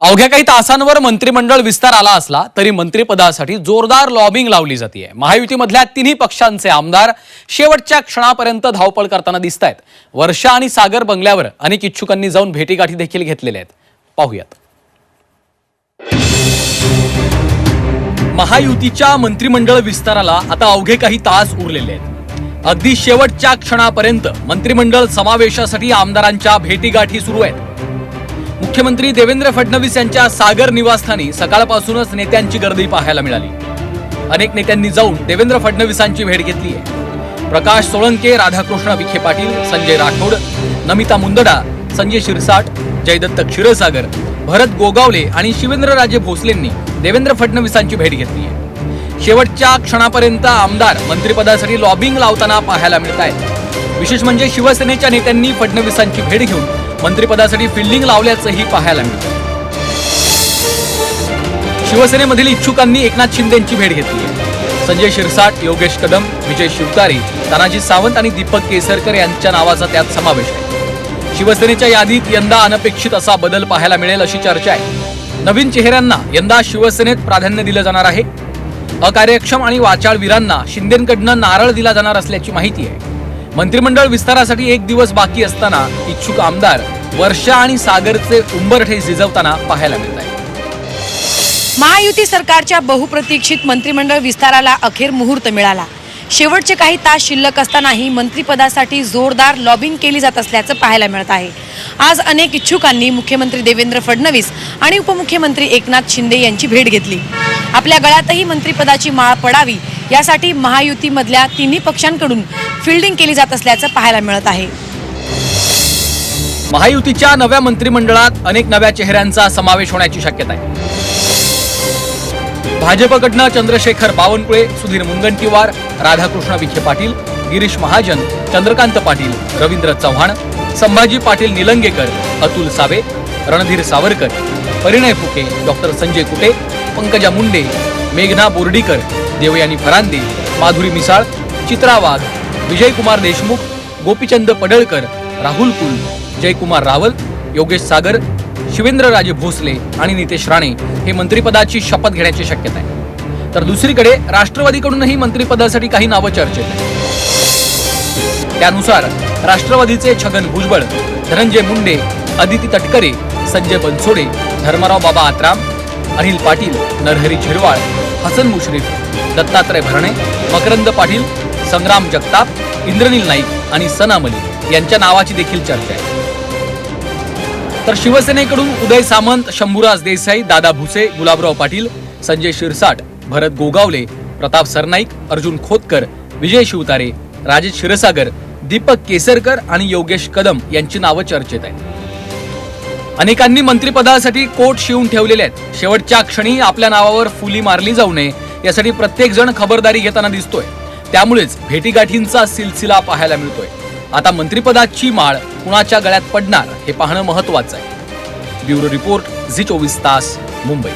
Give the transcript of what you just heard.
अवघ्या काही तासांवर मंत्रिमंडळ विस्तार आला असला तरी मंत्रिपदासाठी जोरदार लॉबिंग लावली जाते महायुतीमधल्या तिन्ही पक्षांचे आमदार शेवटच्या क्षणापर्यंत धावपळ करताना दिसत आहेत वर्षा आणि सागर बंगल्यावर अनेक इच्छुकांनी जाऊन भेटीगाठी देखील घेतलेल्या आहेत. पाहूयात. महायुतीच्या मंत्रिमंडळ विस्ताराला आता अवघे काही तास उरलेले आहेत. अगदी शेवटच्या क्षणापर्यंत मंत्रिमंडळ समावेशासाठी आमदारांच्या भेटीगाठी सुरू आहेत. मुख्यमंत्री देवेंद्र फडणवीस यांच्या सागर निवासस्थानी सकाळपासूनच नेत्यांची गर्दी पाहायला मिळाली. अनेक नेत्यांनी जाऊन देवेंद्र फडणवीसांची भेट घेतली आहे. प्रकाश सोळंके राधाकृष्ण विखे पाटील संजय राठोड नमिता मुंदडा संजय शिरसाट जयदत्त क्षीरसागर भरत गोगावले आणि शिवेंद्रराजे भोसलेंनी देवेंद्र फडणवीसांची भेट घेतली आहे. शेवटच्या क्षणापर्यंत आमदार मंत्रिपदासाठी लॉबिंग लावताना पाहायला मिळत आहेत विशेष म्हणजे शिवसेनेच्या नेत्यांनी फडणवीसांची भेट घेऊन मंत्रिपदासाठी फिल्डिंग लावल्याचंही पाहायला मिळतं. शिवसेनेमधील इच्छुकांनी एकनाथ शिंदेची भेट घेतली. संजय शिरसाट योगेश कदम विजय शिवतारी तानाजी सावंत आणि दीपक केसरकर यांच्या नावाचा त्यात समावेश आहे. शिवसेनेच्या यादीत यंदा अनपेक्षित असा बदल पाहायला मिळेल अशी चर्चा आहे. नवीन चेहऱ्यांना यंदा शिवसेनेत प्राधान्य दिलं जाणार आहे. अकार्यक्षम आणि वाचाळवीरांना शिंदेकडनं नारळ दिला जाणार असल्याची माहिती आहे. मंत्रिमंडळ विस्तारासाठी एक दिवस बाकी असताना इच्छुक आमदार वर्षा आणि सागरचे उंबरठे झिजवताना पाहायला मिळत आहे. महायुती सरकारच्या बहुप्रतीक्षित मंत्रिमंडळ विस्ताराला अखेर मुहूर्त मिळाला. शेवटचे काही तास शिल्लक असतानाही मंत्रिपदासाठी जोरदार लॉबिंग केली जात असल्याचं पाहायला मिळत आहे. आज अनेक इच्छुकांनी मुख्यमंत्री देवेंद्र फडणवीस आणि उपमुख्यमंत्री एकनाथ शिंदे यांची भेट घेतली. आपल्या गळ्यातही मंत्रिपदाची माळ पडावी यासाठी महायुतीमधल्या तिन्ही पक्षांकडून फिल्डिंग केली जात असल्याचं पाहायला मिळत आहे. महायुतीच्या नव्या मंत्रिमंडळात अनेक नव्या चेहऱ्यांचा समावेश होण्याची शक्यता आहे. भाजपकडनं चंद्रशेखर बावनकुळे सुधीर मुनगंटीवार राधाकृष्ण विखे पाटील गिरीश महाजन चंद्रकांत पाटील रवींद्र चव्हाण संभाजी पाटील निलंगेकर अतुल सावे रणधीर सावरकर परिणय फुके डॉक्टर संजय कुटे पंकजा मुंडे मेघना बोर्डीकर देवयानी फरांदे माधुरी मिसाळ चित्रा वाघ विजयकुमार देशमुख गोपीचंद पडळकर राहुल कुल जयकुमार रावल योगेश सागर शिवेंद्रराजे भोसले आणि नितेश राणे हे मंत्रिपदाची शपथ घेण्याची शक्यता आहे. तर दुसरीकडे राष्ट्रवादीकडूनही मंत्रिपदासाठी काही नावं चर्चेत आहेत. त्यानुसार राष्ट्रवादीचे छगन भुजबळ धनंजय मुंडे अदिती तटकरे संजय बनसोडे धर्मराव बाबा आत्राम अनिल पाटील नरहरी झिरवाळ हसन मुश्रीफ दत्तात्रय भरणे मकरंद पाटील संग्राम जगताप इंद्रनील नाईक आणि सना मलिक यांच्या नावाची देखील चर्चा आहे. तर शिवसेनेकडून उदय सामंत शंभूराज देसाई दादा भुसे गुलाबराव पाटील संजय शिरसाट भरत गोगावले प्रताप सरनाईक अर्जुन खोतकर विजय शिवतारे राजेश क्षीरसागर दीपक केसरकर आणि योगेश कदम यांची नावं चर्चेत आहेत. अनेकांनी मंत्रिपदासाठी कोट शिवून ठेवलेले आहेत. शेवटच्या क्षणी आपल्या नावावर फुली मारली जाऊ नये यासाठी प्रत्येक जण खबरदारी घेताना दिसतोय. त्यामुळेच भेटीगाठींचा सिलसिला पाहायला मिळतोय. आता मंत्रिपदाची माळ कुणाच्या गळ्यात पडणार हे पाहणं महत्वाचं आहे. ब्युरो रिपोर्ट झी चोवीस तास मुंबई.